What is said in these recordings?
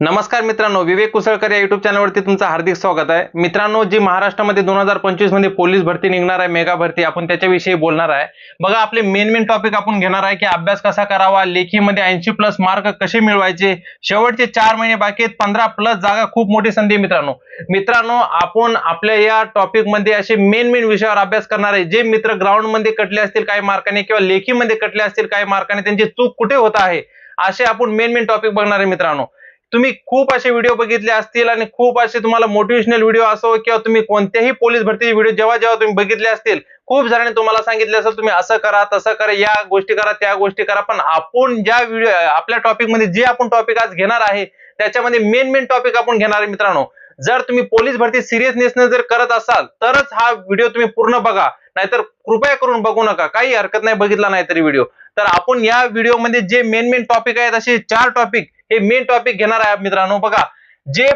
नमस्कार मित्रांनो विवेक कुसळकर या युट्यूब चॅनलवरती तुमचं हार्दिक स्वागत आहे. मित्रांनो जी महाराष्ट्रामध्ये दोन हजार पंचवीसमध्ये पोलीस भरती निघणार आहे मेगा भरती आपण त्याच्याविषयी बोलणार आहे. बघा आपले मेन मेन टॉपिक आपण घेणार आहे की अभ्यास कसा करावा लेखीमध्ये ऐंशी प्लस मार्क कसे मिळवायचे शेवटचे चार महिने बाकी आहेत पंधरा प्लस जागा खूप मोठी संधी मित्रांनो. मित्रांनो आपण आपल्या या टॉपिकमध्ये असे मेन मेन विषयावर अभ्यास करणार आहे. जे मित्र ग्राउंडमध्ये कटले असतील काही मार्काने किंवा लेखीमध्ये कटले असतील काही मार्काने त्यांची चूक कुठे होत आहे असे आपण मेन मेन टॉपिक बघणार आहे मित्रांनो. तुम्ही खूप असे व्हिडिओ बघितले असतील आणि खूप असे तुम्हाला मोटिवेशनल व्हिडिओ असो किंवा तुम्ही कोणत्याही पोलीस भरतीचे व्हिडिओ जेव्हा जेव्हा तुम्ही बघितले असतील खूप जणांनी तुम्हाला सांगितले असेल तुम्ही असं करा तसं करा या गोष्टी करा त्या गोष्टी करा. पण आपण ज्या व्हिडिओ आपल्या टॉपिकमध्ये जे आपण टॉपिक आज घेणार आहे त्याच्यामध्ये मेन मेन टॉपिक आपण घेणार आहे मित्रांनो. जर तुम्ही पोलीस भरती सिरियसनेसने जर करत असाल तरच हा व्हिडिओ तुम्ही पूर्ण बघा. नाहीतर कृपया करून बघू नका. काही हरकत नाही बघितला नाही तरी व्हिडिओ तर आपण या व्हिडिओमध्ये जे मेन मेन टॉपिक आहेत असे चार टॉपिक हे मेन टॉपिक घेणार आहे मित्रांनो. बघा जे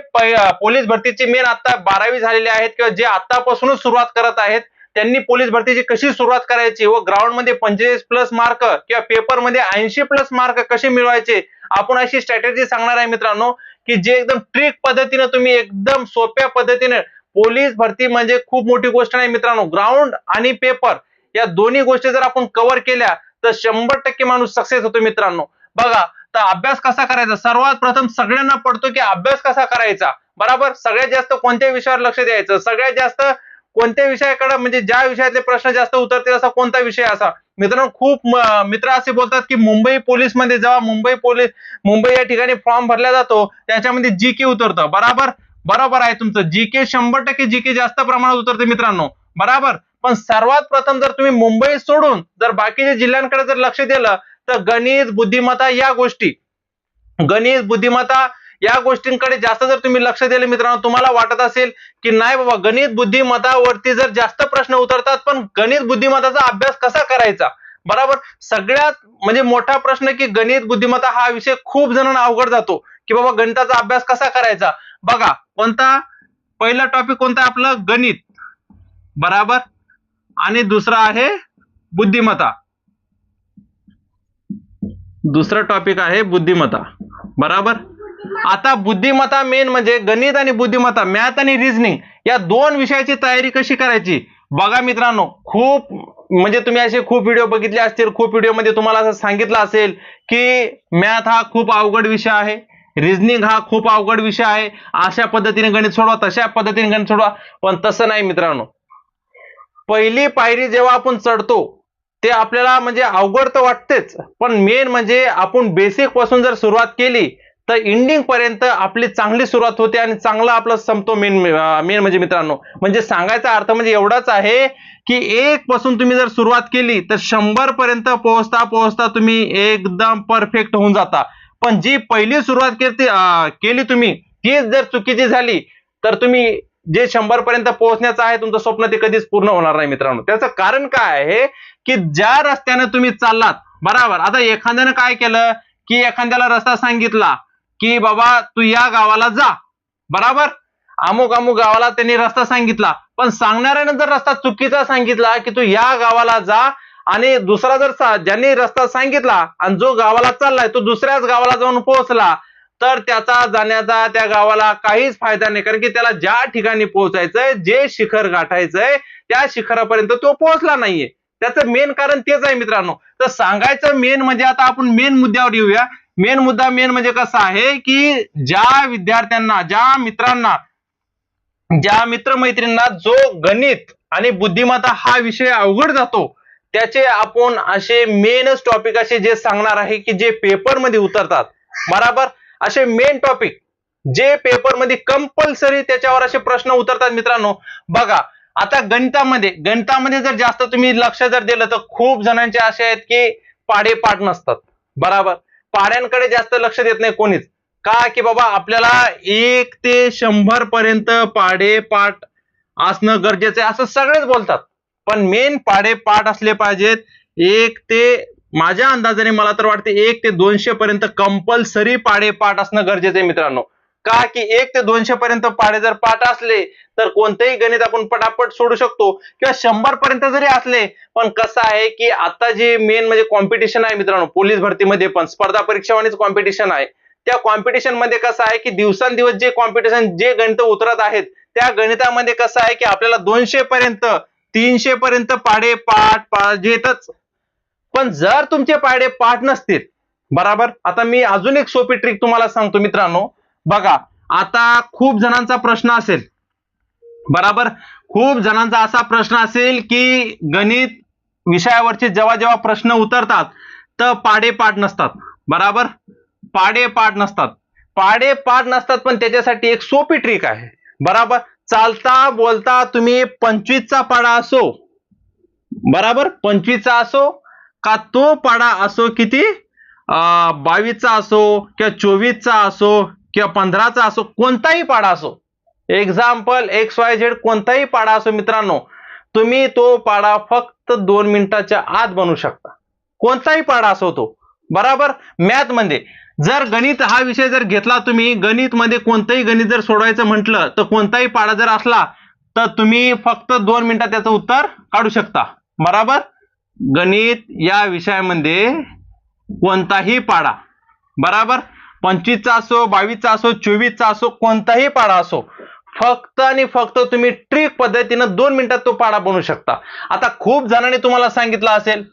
पोलीस भरतीची मेन आता बारावी झालेले आहेत किंवा जे आतापासूनच सुरुवात करत आहेत त्यांनी पोलीस भरतीची कशी सुरुवात करायची व ग्राउंडमध्ये पंचेचाळीस प्लस मार्क किंवा पेपरमध्ये ऐंशी प्लस मार्क कसे मिळवायचे आपण अशी स्ट्रॅटेजी सांगणार आहे मित्रांनो की जे एकदम ट्रिक पद्धतीने तुम्ही एकदम सोप्या पद्धतीने पोलीस भरती म्हणजे खूप मोठी गोष्ट नाही मित्रांनो. ग्राउंड आणि पेपर या दोन्ही गोष्टी जर आपण कव्हर केल्या तर शंभर टक्के माणूस सक्सेस होतो मित्रांनो. बघा तर अभ्यास कसा करायचा? सर्वात प्रथम सगळ्यांना पडतो की अभ्यास कसा करायचा? बरोबर? सगळ्यात जास्त कोणत्या विषयावर लक्ष द्यायचं. सगळ्यात जास्त कोणत्या विषयाकडे म्हणजे ज्या विषयातले प्रश्न जास्त उतरतील असा कोणता विषय असा? मित्रांनो खूप मित्र असे बोलतात की मुंबई पोलीसमध्ये जेव्हा मुंबई पोलीस मुंबई या ठिकाणी फॉर्म भरला जातो त्याच्यामध्ये जी के उतरतं. बराबर? बरोबर आहे तुमचं. जी के शंभर टक्के जी के जास्त प्रमाणात उतरते मित्रांनो. बराबर? पण सर्वात प्रथम जर तुम्ही मुंबई सोडून जर बाकीच्या जिल्ह्यांकडे जर लक्ष दिलं तर गणित बुद्धिमत्ता या गोष्टी. गणित बुद्धिमत्ता या गोष्टींकडे जास्त जर तुम्ही लक्ष दिले मित्रांनो तुम्हाला वाटत असेल की नाही बाबा गणित बुद्धिमत्तावरती जर जास्त प्रश्न उतरतात पण गणित बुद्धिमत्ताचा अभ्यास कसा करायचा? बरोबर? सगळ्यात म्हणजे मोठा प्रश्न की गणित बुद्धिमत्ता हा विषय खूप जणांना अवघड जातो की बाबा गणिताचा अभ्यास कसा करायचा? बघा कोणता? पहिला टॉपिक कोणता आपलं? गणित. बराबर? आणि दुसरा आहे बुद्धिमत्ता. दुसरा टॉपिक आहे बुद्धिमत्ता. बराबर? आता बुद्धिमत्ता मेन म्हणजे गणित आणि बुद्धिमत्ता मॅथ आणि रिझनिंग या दोन विषयाची तयारी कशी करायची? बघा मित्रांनो खूप म्हणजे तुम्ही असे खूप व्हिडिओ बघितले असतील खूप व्हिडिओमध्ये तुम्हाला असं सांगितलं असेल की मॅथ हा खूप अवघड विषय आहे रिझनिंग हा खूप अवघड विषय आहे अशा पद्धतीने गणित सोडवा तशा पद्धतीने गणित सोडवा पण तसं नाही मित्रांनो. पहिली पायरी जेव्हा आपण चढतो ते आपल्याला म्हणजे अवघड तर वाटतेच पण मेन म्हणजे आपण बेसिकपासून जर सुरुवात केली तर एंडिंग पर्यंत आपली चांगली सुरुवात होते आणि चांगला आपला संपतो मेन मेन म्हणजे मित्रांनो. म्हणजे सांगायचा अर्थ म्हणजे एवढाच आहे की एक पासून तुम्ही जर सुरुवात केली तर शंभर पर्यंत पोहोचता पोहोचता तुम्ही एकदम परफेक्ट होऊन जाता. पण जी पहिली सुरुवात केली केली तुम्ही तीच जर चुकीची झाली तर तुम्ही जे शंभर पर्यंत पोहोचण्याचं आहे तुमचं स्वप्न ते कधीच पूर्ण होणार नाही मित्रांनो. त्याचं कारण काय आहे की ज्या रस्त्याने तुम्ही चाललात बरोबर. आता एखाद्यानं काय केलं की एखाद्याला रस्ता सांगितला की बाबा तू या गावाला जा. बराबर? अमुक अमुक गावाला त्यांनी रस्ता सांगितला. पण सांगणाऱ्यानं जर रस्ता चुकीचा सांगितला की तू या गावाला जा आणि दुसरा जर ज्यांनी रस्ता सांगितला आणि जो गावाला चाललाय तो दुसऱ्याच गावाला जाऊन पोहोचला तर त्याचा जाण्याचा त्या गावाला काहीच फायदा नाही. कारण की त्याला ज्या ठिकाणी पोहोचायचंय जे शिखर गाठायचंय त्या शिखरापर्यंत तो पोहोचला नाहीये. त्याचं मेन कारण तेच आहे मित्रांनो. तर सांगायचं मेन म्हणजे आता आपण मेन मुद्द्यावर येऊया. मेन मुद्दा मेन म्हणजे कसा आहे की ज्या विद्यार्थ्यांना ज्या मित्रांना ज्या मित्रमैत्रींना जो गणित आणि बुद्धिमत्ता हा विषय अवघड जातो त्याचे आपण असे मेनच टॉपिक असे जे सांगणार आहे की जे पेपरमध्ये उतरतात. बराबर? असे मेन टॉपिक जे पेपरमध्ये कंपल्सरी त्याच्यावर असे प्रश्न उतरतात मित्रांनो. बघा आता गणितामध्ये गणितामध्ये जर जास्त तुम्ही लक्ष जर दिलं तर खूप जणांचे असे आहेत की पाडे पाठ नसतात. बराबर? पाड्यांकडे जास्त लक्ष देत नाही कोणीच. का की बाबा आपल्याला एक ते शंभर पर्यंत पाडे पाठ असणं गरजेचं आहे असं सगळेच बोलतात. पण मेन पाडे पाठ असले पाहिजेत एक ते माझ्या अंदाजाने मला तर वाटते एक ते दोनशे पर्यंत कंपल्सरी पाडे पाठ असणं गरजेचं आहे मित्रांनो. का की एक ते दोनशे पर्यंत पाडे जर पाठ असले तर कोणतेही गणित आपण पटापट सोडू शकतो. किंवा शंभर पर्यंत जरी असले पण कसं आहे की आता जे मेन म्हणजे कॉम्पिटिशन आहे मित्रांनो पोलीस भरतीमध्ये पण स्पर्धा परीक्षावानीच कॉम्पिटिशन आहे. त्या कॉम्पिटिशनमध्ये कसं आहे की दिवसांदिवस जे कॉम्पिटिशन जे गणित उतरत आहेत त्या गणितामध्ये कसं आहे की आपल्याला दोनशे पर्यंत तीनशे पर्यंत पाडे पाठ पाहिजेतच. येतच पण जर तुमचे पायडे पाठ नसतील बराबर? आता मी अजून एक सोपी ट्रिक तुम्हाला सांगतो मित्रांनो. बघा आता खूप जणांचा प्रश्न असेल. बराबर? खूप जणांचा असा प्रश्न असेल की गणित विषयावरचे जेव्हा जेव्हा प्रश्न उतरतात तर पाडे पाठ नसतात. बराबर? पाडे पाठ नसतात. पाडे पाठ नसतात पण त्याच्यासाठी एक सोपी ट्रिक आहे. बराबर? चालता बोलता तुम्ही पंचवीसचा पाडा असो. बराबर? पंचवीसचा असो का तो पाडा असो किती? बावीसचा असो किंवा चोवीसचा असो किंवा पंधराचा असो कोणताही पाडा असो. एक्झाम्पल एक्स वाय झेड कोणताही पाडा असो मित्रांनो तुम्ही तो पाडा फक्त दोन मिनिटाच्या आत बनवू शकता. कोणताही पाडा असो तो. बराबर? मॅथ म्हणजे जर गणित हा विषय जर घेतला तुम्ही गणित मध्ये कोणतंही गणित जर सोडवायचं म्हटलं तर कोणताही पाडा जर असला तर तुम्ही फक्त दोन मिनिटात त्याचं उत्तर काढू शकता. बराबर? गणित या विषयामध्ये कोणताही पाडा बराबर? पंचवीसचा असो बावीसचा असो चोवीसचा असो कोणताही पाडा असो फक्त आणि फक्त तुम्ही ट्रिक पद्धतीनं दोन मिनिटात तो पाडा बनवू शकता. आता खूप जणांनी तुम्हाला सांगितलं असेल.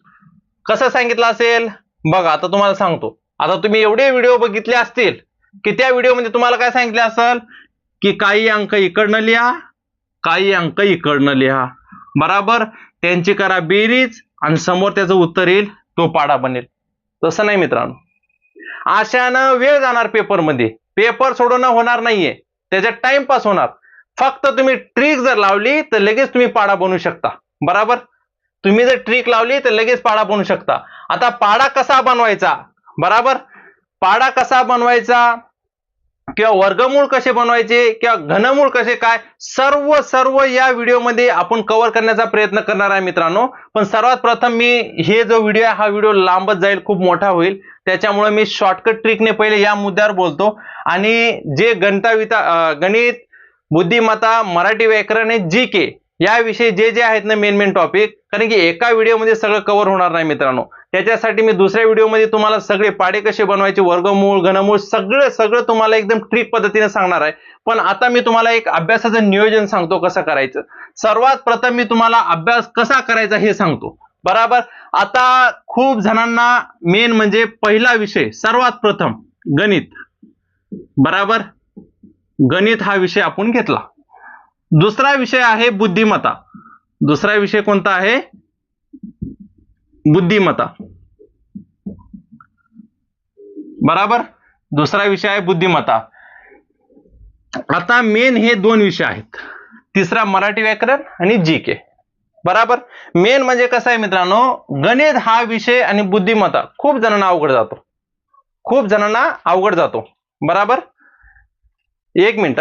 कसं सांगितलं असेल? बघा आता तुम्हाला सांगतो. आता तुम्ही एवढे व्हिडिओ बघितले असतील की त्या व्हिडिओमध्ये तुम्हाला काय सांगितले असेल? की काही अंक इकडनं लिहा काही अंक इकडनं लिहा. बराबर? त्यांची करा बेरीज आणि समोर त्याचं उत्तर येईल तो पाडा बनेल. तसं नाही मित्रांनो. अशानं वेळ जाणार पेपरमध्ये पेपर सोडवणं होणार नाहीये. त्याच्यात टाइमपास होणार. फक्त तुम्ही ट्रिक जर लावली तर लगेच तुम्ही पाडा बनवू शकता. बराबर? तुम्ही जर ट्रिक लावली तर लगेच पाडा बनवू शकता. आता पाडा कसा बनवायचा? बराबर? पाडा कसा बनवायचा? किंवा वर्गमूळ कसे बनवायचे किंवा घनमूळ कसे काय सर्व सर्व या व्हिडिओमध्ये आपण कव्हर करण्याचा प्रयत्न करणार आहे मित्रांनो. पण सर्वात प्रथम मी हे जो व्हिडिओ आहे हा व्हिडिओ लांबच जाईल खूप मोठा होईल. त्याच्यामुळे मी शॉर्टकट ट्रिकने पहिले या मुद्द्यावर बोलतो. आणि जे गणिताविता गणित बुद्धिमत्ता मराठी व्याकरण जी के याविषयी जे जे आहेत ना मेन मेन टॉपिक कारण की एका व्हिडिओमध्ये सगळं कव्हर होणार नाही मित्रांनो. त्याच्यासाठी मी दुसऱ्या व्हिडिओमध्ये तुम्हाला सगळे पाडे कसे बनवायचे वर्गमूळ घनमूळ सगळं सगळं तुम्हाला एकदम ट्रिक पद्धतीने सांगणार आहे. पण आता मी तुम्हाला एक अभ्यासाचं नियोजन सांगतो कसं करायचं. सर्वात प्रथम मी तुम्हाला अभ्यास कसा करायचा हे सांगतो. बराबर? आता खूप जणांना मेन म्हणजे पहिला विषय सर्वात प्रथम गणित. बराबर? गणित हा विषय आपण घेतला. दुसरा विषय आहे बुद्धिमत्ता. दुसरा विषय कोणता आहे? बुद्धिमत्ता. बराबर? दुसरा विषय आहे बुद्धिमत्ता. आता मेन हे दोन विषय आहेत. तिसरा मराठी व्याकरण आणि जी के बराबर? मेन म्हणजे कसं आहे मित्रांनो? गणित हा विषय आणि बुद्धिमत्ता खूप जणांना अवघड जातो. खूप जणांना अवघड जातो. बराबर? एक मिनिट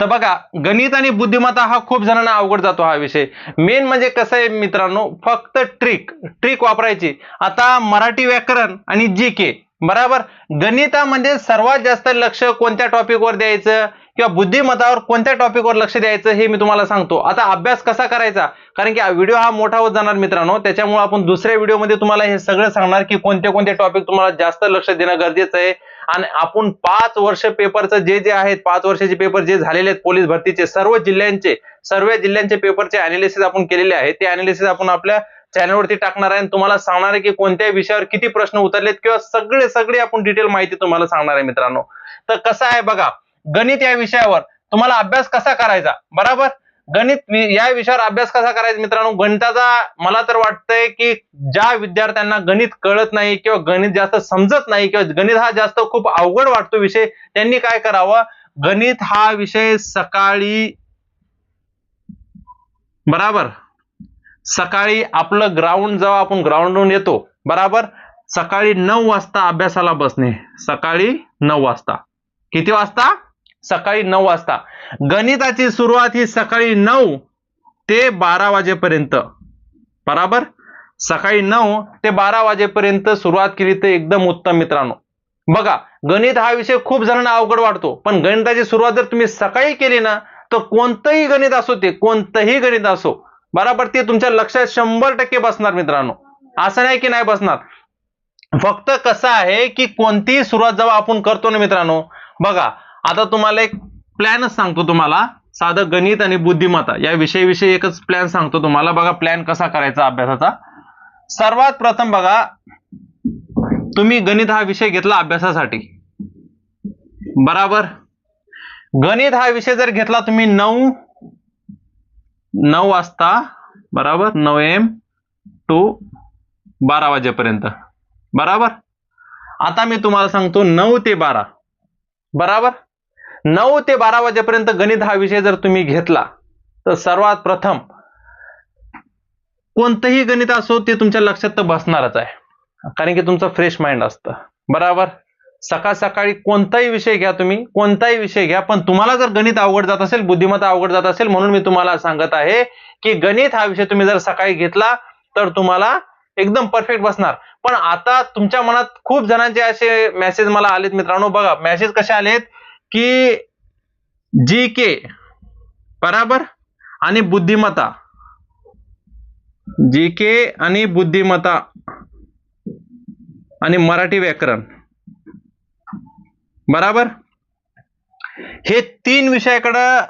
तर बघा गणित आणि बुद्धिमत्ता हा खूप जणांना अवघड जातो हा विषय. मेन म्हणजे कसं आहे मित्रांनो फक्त ट्रिक ट्रिक वापरायची. आता मराठी व्याकरण आणि जी के बराबर? गणितामध्ये सर्वात जास्त लक्ष कोणत्या टॉपिकवर द्यायचं किंवा बुद्धिमत्तावर कोणत्या टॉपिकवर लक्ष द्यायचं हे मी तुम्हाला सांगतो. आता अभ्यास कसा करायचा? कारण की व्हिडिओ हा मोठा होत जाणार मित्रांनो. त्याच्यामुळे आपण दुसऱ्या व्हिडिओमध्ये तुम्हाला हे सगळं सांगणार की कोणते कोणते टॉपिक तुम्हाला जास्त लक्ष देणं गरजेचं आहे. आणि आपण पाच वर्ष पेपरचं जे जे आहेत पाच वर्षाचे पेपर जे झालेले आहेत पोलीस भरतीचे सर्व जिल्ह्यांचे सर्व जिल्ह्यांचे पेपरचे अनालिसिस आपण केलेले आहे. ते अनालिसिस आपण आपल्या चॅनलवरती टाकणार आहे आणि तुम्हाला सांगणार आहे की कोणत्या विषयावर किती प्रश्न उतरलेत किंवा सगळे सगळे आपण डिटेल माहिती तुम्हाला सांगणार आहे मित्रांनो. तर कसं आहे बघा गणित या विषयावर तुम्हाला अभ्यास कसा करायचा? बरोबर? गणित या विषयावर अभ्यास कसा करायचा मित्रांनो? गणिताचा मला तर वाटतंय की ज्या विद्यार्थ्यांना गणित कळत नाही किंवा गणित जास्त समजत नाही किंवा गणित हा जास्त खूप अवघड वाटतो विषय त्यांनी काय करावं? गणित हा विषय सकाळी बराबर? सकाळी आपलं ग्राउंड जेव्हा आपण ग्राउंडवरून येतो बराबर? सकाळी नऊ वाजता अभ्यासाला बसणे. सकाळी नऊ वाजता. किती वाजता? सकाळी नऊ वाजता. गणिताची सुरुवात ही सकाळी नऊ ते बारा वाजेपर्यंत. बराबर? सकाळी नऊ ते बारा वाजेपर्यंत सुरुवात केली तर एकदम उत्तम मित्रांनो. बघा गणित हा विषय खूप जणांना अवघड वाटतो. पण गणिताची सुरुवात जर तुम्ही सकाळी केली ना तर कोणतंही गणित असो ते कोणतंही गणित असो बरोबर? ते तुमच्या लक्षात शंभर टक्के बसणार मित्रांनो. असं नाही की नाही बसणार. फक्त कसं आहे की कोणतीही सुरुवात जेव्हा आपण करतो ना मित्रांनो बघा आता तुम्हाला एक प्लॅनच सांगतो तुम्हाला. साधं गणित आणि बुद्धिमत्ता या विषयी एकच प्लॅन सांगतो तुम्हाला. बघा प्लॅन कसा करायचा अभ्यासाचा. सर्वात प्रथम बघा तुम्ही गणित हा विषय घेतला अभ्यासासाठी. बराबर? गणित हा विषय जर घेतला तुम्ही नऊ नऊ वाजता बराबर? नऊ एम टू बारा वाजेपर्यंत. बराबर? आता मी तुम्हाला सांगतो नऊ ते बारा. बराबर? नऊ ते बारा वाजेपर्यंत गणित हा विषय जर तुम्ही घेतला तर सर्वात प्रथम कोणतंही गणित असो ते तुमच्या लक्षात तर बसणारच आहे. कारण की तुमचं फ्रेश माइंड असतं. बराबर? सकाळ सकाळी कोणताही विषय घ्या तुम्ही कोणताही विषय घ्या पण तुम्हाला जर गणित अवघड जात असेल बुद्धिमत्ता अवघड जात असेल म्हणून मी तुम्हाला सांगत आहे की गणित हा विषय तुम्ही जर सकाळी घेतला तर तुम्हाला एकदम परफेक्ट बसणार. पण आता तुमच्या मनात खूप जणांचे असे मेसेज मला आलेत मित्रांनो. बघा मेसेज कसे आलेत? की जी के बराबर आणि बुद्धिमत्ता. जी के आणि बुद्धिमत्ता आणि मराठी व्याकरण. बराबर? हे तीन विषयाकडं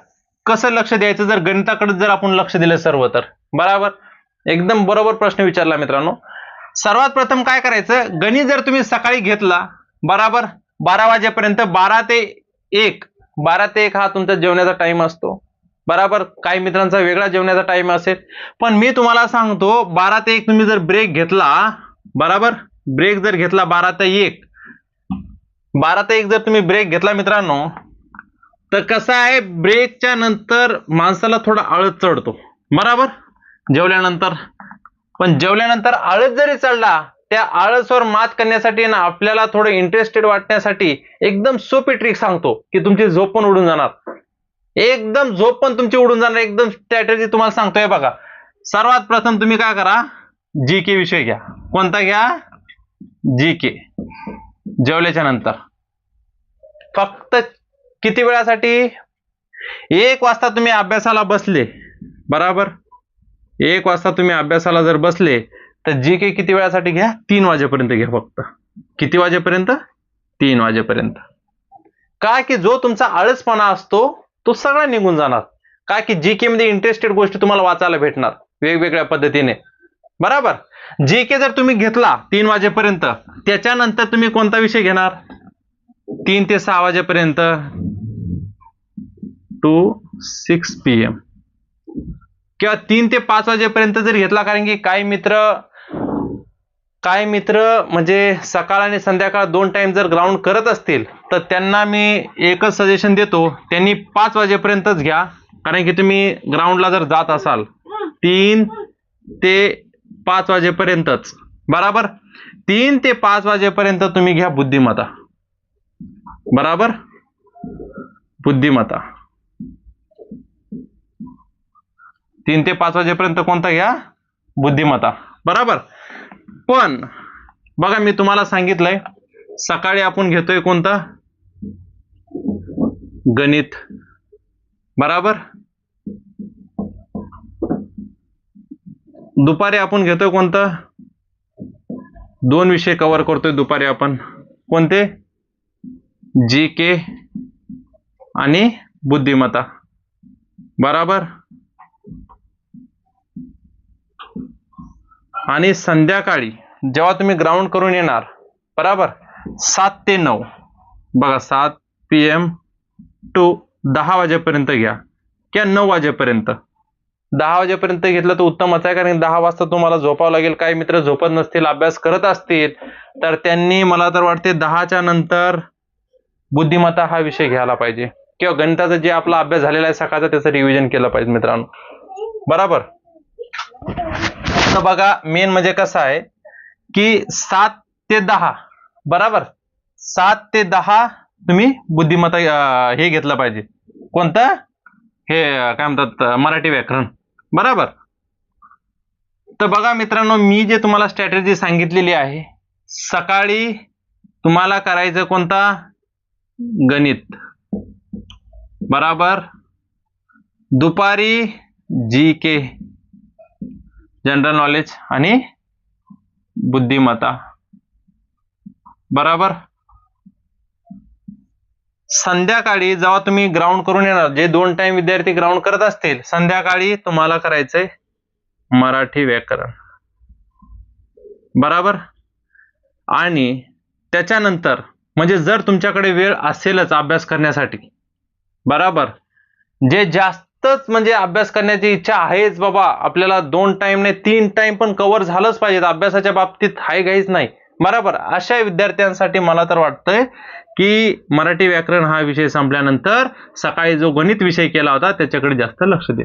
कसं लक्ष द्यायचं? जर गणिताकडे जर आपण लक्ष दिलं सर्व तर. बराबर? एकदम बरोबर प्रश्न विचारला मित्रांनो. सर्वात प्रथम काय करायचं? गणित जर तुम्ही सकाळी घेतला बराबर? बारा वाजेपर्यंत बारा ते एक. बारा ते एक हा तुमचा जेवण्याचा टाइम असतो. बराबर? काही मित्रांचा वेगळा जेवण्याचा टाइम असेल. पण मी तुम्हाला सांगतो बारा ते एक तुम्ही जर ब्रेक घेतला बराबर? ब्रेक जर घेतला बारा ते एक. बारा ते एक जर तुम्ही ब्रेक घेतला मित्रांनो तर कसं आहे ब्रेकच्या नंतर माणसाला थोडा आळस चढतो. बराबर? जेवल्यानंतर. पण जेवल्यानंतर आळस जरी चढला त्या आळसवर मात करण्यासाठी ना आपल्याला थोडं इंटरेस्टेड वाटण्यासाठी एकदम सोपी ट्रिक सांगतो की तुमची झोप पण उडून जाणार. एकदम झोप पण तुमची उडून जाणार. एकदम स्ट्रॅटेजी तुम्हाला सांगतोय बघा. सर्वात प्रथम तुम्ही काय करा? जी के विषय घ्या. कोणता घ्या? जी के जेवल्याच्या नंतर. फक्त किती वेळासाठी? एक वाजता तुम्ही अभ्यासाला बसले. बराबर? एक वाजता तुम्ही अभ्यासाला जर बसले तर जी के किती वेळासाठी घ्या तीन वाजेपर्यंत घ्या फक्त. किती वाजेपर्यंत? तीन वाजेपर्यंत. काय की जो तुमचा आळसपणा असतो तो सगळा निघून जाणार. काय की जी के मध्ये इंटरेस्टेड गोष्टी तुम्हाला वाचायला भेटणार वेगवेगळ्या पद्धतीने. बराबर? जी के जर तुम्ही घेतला तीन वाजेपर्यंत त्याच्यानंतर तुम्ही कोणता विषय घेणार? तीन ते सहा वाजेपर्यंत. टू सिक्स पी एम किंवा तीन ते पाच वाजेपर्यंत जर घेतला कारण की काही मित्र काय मित्र म्हणजे सकाळ आणि संध्याकाळ दोन टाइम जर ग्राउंड करत असतील तर त्यांना मी एकच सजेशन देतो. त्यांनी पाच वाजेपर्यंतच घ्या. कारण की तुम्ही ग्राउंडला जर जात असाल तीन ते पाच वाजेपर्यंतच. बराबर? तीन ते पाच वाजेपर्यंत तुम्ही घ्या बुद्धिमत्ता. बराबर? बुद्धिमत्ता. तीन ते पाच वाजेपर्यंत कोणता घ्या? बुद्धिमत्ता. बराबर? पण बघा मी तुम्हाला सांगितलंय सकाळी आपण घेतोय कोणता? गणित. बराबर? दुपारी आपण घेतोय कोणतं? दोन विषय कव्हर करतोय दुपारी आपण. कोणते? जी के आणि बुद्धिमत्ता. बराबर? आणि संध्याकाळी जेव्हा तुम्ही ग्राउंड करून येणार बराबर? सात ते नऊ. बघा सात पी एम टू दहा वाजेपर्यंत घ्या किंवा नऊ वाजेपर्यंत. दहा वाजेपर्यंत घेतलं तर उत्तमच आहे कारण दहा वाजता तुम्हाला झोपावं लागेल. काही मित्र झोपत नसतील अभ्यास करत असतील तर त्यांनी मला तर वाटते दहाच्या नंतर बुद्धिमत्ता हा विषय घ्यायला पाहिजे. किंवा गणिताचा जे आपला अभ्यास झालेला आहे सकाळचा त्याचं रिव्हिजन केलं पाहिजे मित्रांनो. बराबर? तर बघा मेन म्हणजे कसं आहे की सात ते दहा बराबर? सात ते दहा तुम्ही बुद्धिमत्ता हे घेतलं पाहिजे. कोणतं? हे काय म्हणतात मराठी व्याकरण. बराबर? तर बघा मित्रांनो मी जे तुम्हाला स्ट्रॅटेजी सांगितलेली आहे सकाळी तुम्हाला करायचं कोणता? गणित. बराबर? दुपारी जी के जनरल नॉलेज आणि बुद्धिमत्ता. बराबर? संध्याकाळी जेव्हा तुम्ही ग्राउंड करून येणार जे दोन टाइम विद्यार्थी ग्राउंड करत असतील संध्याकाळी तुम्हाला करायचंय मराठी व्याकरण. बराबर? आणि त्याच्यानंतर म्हणजे जर तुमच्याकडे वेळ असेलच अभ्यास करण्यासाठी बराबर? जे जास्त जास्तच म्हणजे अभ्यास करण्याची इच्छा आहेच बाबा. आपल्याला दोन टाईम नाही तीन टाइम पण कव्हर झालंच पाहिजे अभ्यासाच्या बाबतीत हाय घाईच नाही. बराबर. अशा विद्यार्थ्यांसाठी मला तर वाटतंय की मराठी व्याकरण हा विषय संपल्यानंतर सकाळी जो गणित विषय केला होता त्याच्याकडे जास्त लक्ष दे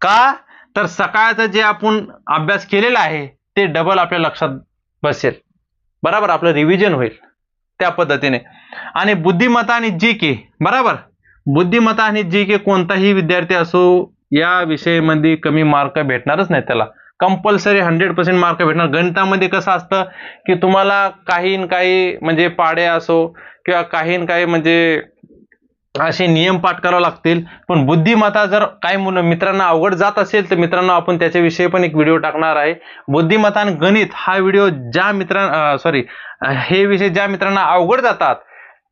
का? तर सकाळचं जे आपण अभ्यास केलेला आहे ते डबल आपल्या लक्षात बसेल. बराबर. आपलं रिव्हिजन होईल. त्या पद्धतीने. आणि बुद्धिमत्ता आणि जी के. बराबर? बुद्धिमत्ता आणि जी के कोणताही विद्यार्थी असो या विषयामध्ये कमी मार्क भेटणारच नाही त्याला. कंपल्सरी हंड्रेड पर्सेंट मार्क भेटणार. गणितामध्ये कसं असतं की तुम्हाला काही न काही म्हणजे पाडे असो किंवा काही न काही म्हणजे असे नियम पाठ करावे लागतील. पण बुद्धिमत्ता जर काही मुलं मित्रांना अवघड जात असेल तर मित्रांनो आपण त्याच्याविषयी पण एक व्हिडिओ टाकणार आहे. बुद्धिमत्ता आणि गणित हा व्हिडिओ ज्या मित्रां सॉरी हे विषय ज्या मित्रांना अवघड जातात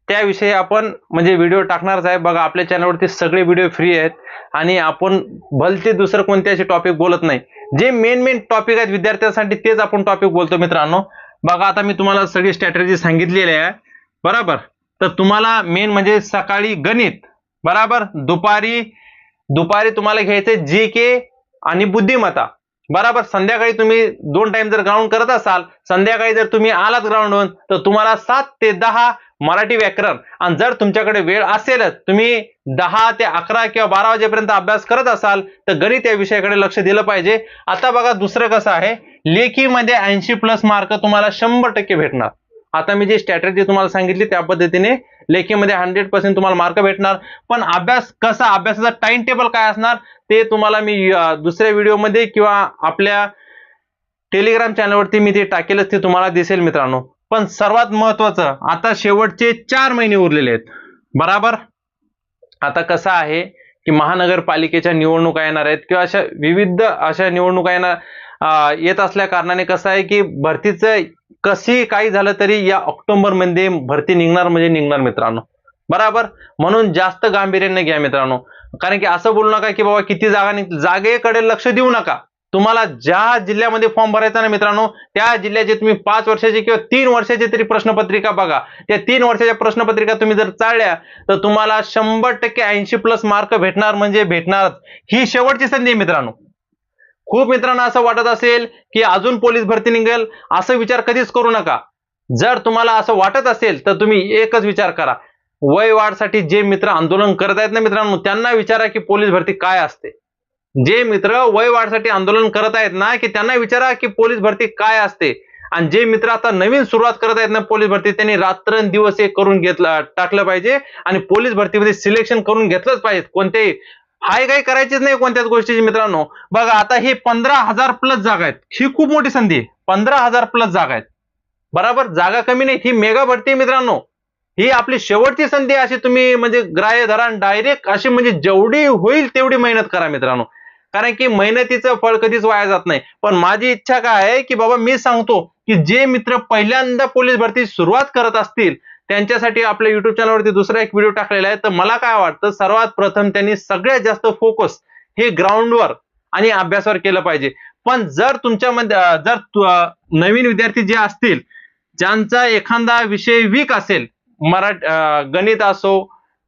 त्याविषयी आपण म्हणजे व्हिडिओ टाकणारच आहे. बघा आपल्या चॅनलवरती सगळे व्हिडिओ फ्री आहेत. आणि आपण भलते दुसरं कोणत्याचे टॉपिक बोलत नाही. जे मेन मेन टॉपिक आहेत विद्यार्थ्यांसाठी तेच आपण टॉपिक बोलतो मित्रांनो. बघा आता मी तुम्हाला सगळी स्ट्रॅटेजी सांगितलेली आहे. बरोबर? तर तुम्हाला मेन म्हणजे सकाळी गणित. बराबर? दुपारी दुपारी तुम्हाला घ्यायचं जी के आणि बुद्धिमत्ता. बराबर? संध्याकाळी तुम्ही दोन टाइम जर ग्राउंड करत असाल संध्याकाळी जर तुम्ही आलात ग्राउंडवर तर तुम्हाला सात ते दहा मराठी व्याकरण. आणि जर तुमच्याकडे वेळ असेलच तुम्ही दहा ते अकरा किंवा बारा वाजेपर्यंत अभ्यास करत असाल तर गणित या विषयाकडे लक्ष दिलं पाहिजे. आता बघा दुसरं कसं आहे लेखीमध्ये ऐंशी प्लस मार्क तुम्हाला शंभर टक्के भेटणार. आता मी जी स्ट्रॅटेजी तुम्हाला सांगितली त्या पद्धतीने लेखीमध्ये हंड्रेड पर्सेंट तुम्हाला मार्क भेटणार. पण अभ्यास कसा अभ्यासाचा टाइम टेबल काय असणार ते तुम्हाला मी दुसऱ्या व्हिडिओमध्ये किंवा आपल्या टेलिग्राम चॅनलवरती मी ते टाकेलच ते तुम्हाला दिसेल मित्रांनो. पण सर्वात महत्वाचं आता शेवटचे चार महिने उरलेले आहेत. बराबर? आता कसं आहे की महानगरपालिकेच्या निवडणुका येणार आहेत किंवा अशा विविध अशा निवडणुका येणार येत असल्या कारणाने कसं आहे की भरतीचं कशी काही झालं तरी या ऑक्टोबरमध्ये भरती निघणार म्हणजे निघणार मित्रांनो. बराबर? म्हणून जास्त गांभीर्याने घ्या मित्रांनो. कारण की असं बोलू नका की बाबा किती जागा निघ जागेकडे लक्ष देऊ नका. तुम्हाला ज्या जिल्ह्यामध्ये फॉर्म भरायचा ना मित्रांनो त्या जिल्ह्याचे तुम्ही पाच वर्षाची किंवा तीन वर्षाची तरी प्रश्नपत्रिका बघा. त्या तीन वर्षाच्या प्रश्नपत्रिका तुम्ही जर चाळल्या तर तुम्हाला शंभर टक्के ऐंशी प्लस मार्क भेटणार म्हणजे भेटणारच ही शेवटची संधी आहे मित्रांनो. खूप मित्रांना असं वाटत असेल की अजून पोलीस भरती निघेल असं विचार कधीच करू नका. जर तुम्हाला असं वाटत असेल तर तुम्ही एकच विचार करा. वय वाढसाठी जे मित्र आंदोलन करत आहेत ना मित्रांनो त्यांना विचारा की पोलीस भरती काय असते. जे मित्र वय वाढसाठी आंदोलन करत आहेत ना की त्यांना विचारा की पोलीस भरती काय असते. आणि जे मित्र आता नवीन सुरुवात करत आहेत ना पोलीस भरती त्यांनी रात्रंदिवस हे करून घेतलं टाकलं पाहिजे. आणि पोलीस भरतीमध्ये सिलेक्शन करून घेतलंच पाहिजे. कोणते हाय काही करायचीच नाही कोणत्याच गोष्टीची मित्रांनो. बघा आता हे पंधरा हजार प्लस जागा आहेत. ही खूप मोठी संधी पंधरा हजार प्लस जागा आहेत. बराबर? जागा कमी नाही. ही मेगा भरती मित्रांनो. ही आपली शेवटची संधी अशी तुम्ही म्हणजे ग्राह्य धरा डायरेक्ट अशी म्हणजे जेवढी होईल तेवढी मेहनत करा मित्रांनो. कारण की मेहनतीचं फळ कधीच वाया जात नाही. पण माझी इच्छा काय आहे की बाबा मी सांगतो की जे मित्र पहिल्यांदा पोलीस भरती सुरुवात करत असतील त्यांच्यासाठी आपल्या युट्यूब चॅनलवरती दुसरा एक व्हिडिओ टाकलेला आहे. तर मला काय वाटतं सर्वात प्रथम त्यांनी सगळ्यात जास्त फोकस हे ग्राउंडवर आणि अभ्यासावर केलं पाहिजे. पण जर तुमच्यामध्ये जर नवीन विद्यार्थी जे असतील ज्यांचा एखादा विषय वीक असेल मराठी गणित असो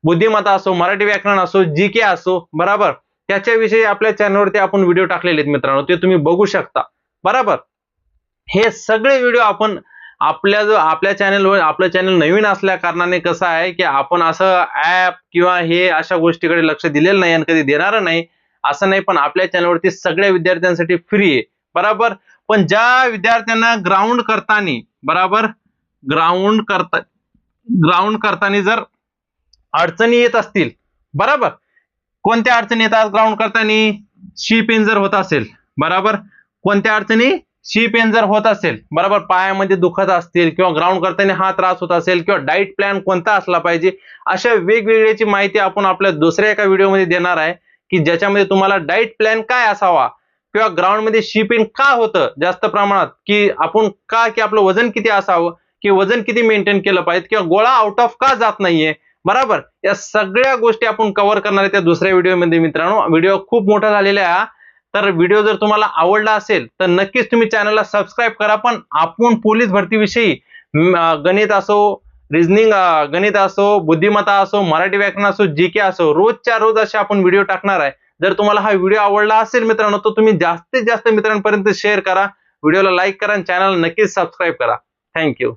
बुद्धिमत्ता असो मराठी व्याकरण असो जी के असो बराबर त्याच्याविषयी आपल्या चॅनलवरती आपण व्हिडिओ टाकलेले आहेत मित्रांनो ते तुम्ही बघू शकता. बराबर? हे सगळे व्हिडिओ आपण आपल्या जो आपल्या चॅनलवर आपलं चॅनल नवीन असल्या कारणाने कसं आहे की आपण असं ऍप किंवा हे अशा गोष्टीकडे लक्ष दिलेलं नाही आणि कधी देणार नाही असं नाही पण आपल्या चॅनलवरती सगळ्या विद्यार्थ्यांसाठी फ्री आहे. बराबर? पण ज्या विद्यार्थ्यांना ग्राउंड करताना बराबर? ग्राउंड करता ग्राउंड करताना जर अडचणी येत असतील बराबर? कोणत्या अडचणी येतात? ग्राउंड करताना शी पेन जर होत असेल. बराबर? कोणत्या अडचणी? शी पेन जर होत असेल. बरोबर? पायामध्ये दुखत असतील किंवा ग्राउंड करताना हा त्रास होत असेल किंवा डाईट प्लॅन कोणता असला पाहिजे अशा वेगवेगळ्याची माहिती आपण आपल्या दुसऱ्या एका व्हिडिओमध्ये देणार आहे की ज्याच्यामध्ये तुम्हाला डाईट प्लॅन काय असावा? किंवा ग्राउंडमध्ये शी पेन का होतं? जास्त प्रमाणात. की आपण का की आपलं वजन किती असावं? की वजन किती मेंटेन केलं पाहिजे? किंवा गोळा आउट ऑफ का जात नाहीये? बरोबर? या सगळ्या गोष्टी आपण कव्हर करणार आहे त्या दुसऱ्या व्हिडिओमध्ये मित्रांनो. व्हिडिओ खूप मोठा झालेला आहे तर व्हिडिओ जर तुम्हाला आवडला असेल तर नक्कीच तुम्ही चॅनलला सबस्क्राईब करा. पण आपण पोलीस भरतीविषयी गणित असो रिझनिंग गणित असो बुद्धिमत्ता असो मराठी व्याकरण असो जी के असो रोजच्या रोज असे आपण व्हिडिओ टाकणार आहे. जर तुम्हाला हा व्हिडिओ आवडला असेल मित्रांनो तर तुम्ही जास्तीत जास्त मित्रांपर्यंत शेअर करा. व्हिडिओला लाईक करा आणि चॅनल नक्कीच सबस्क्राईब करा. थँक्यू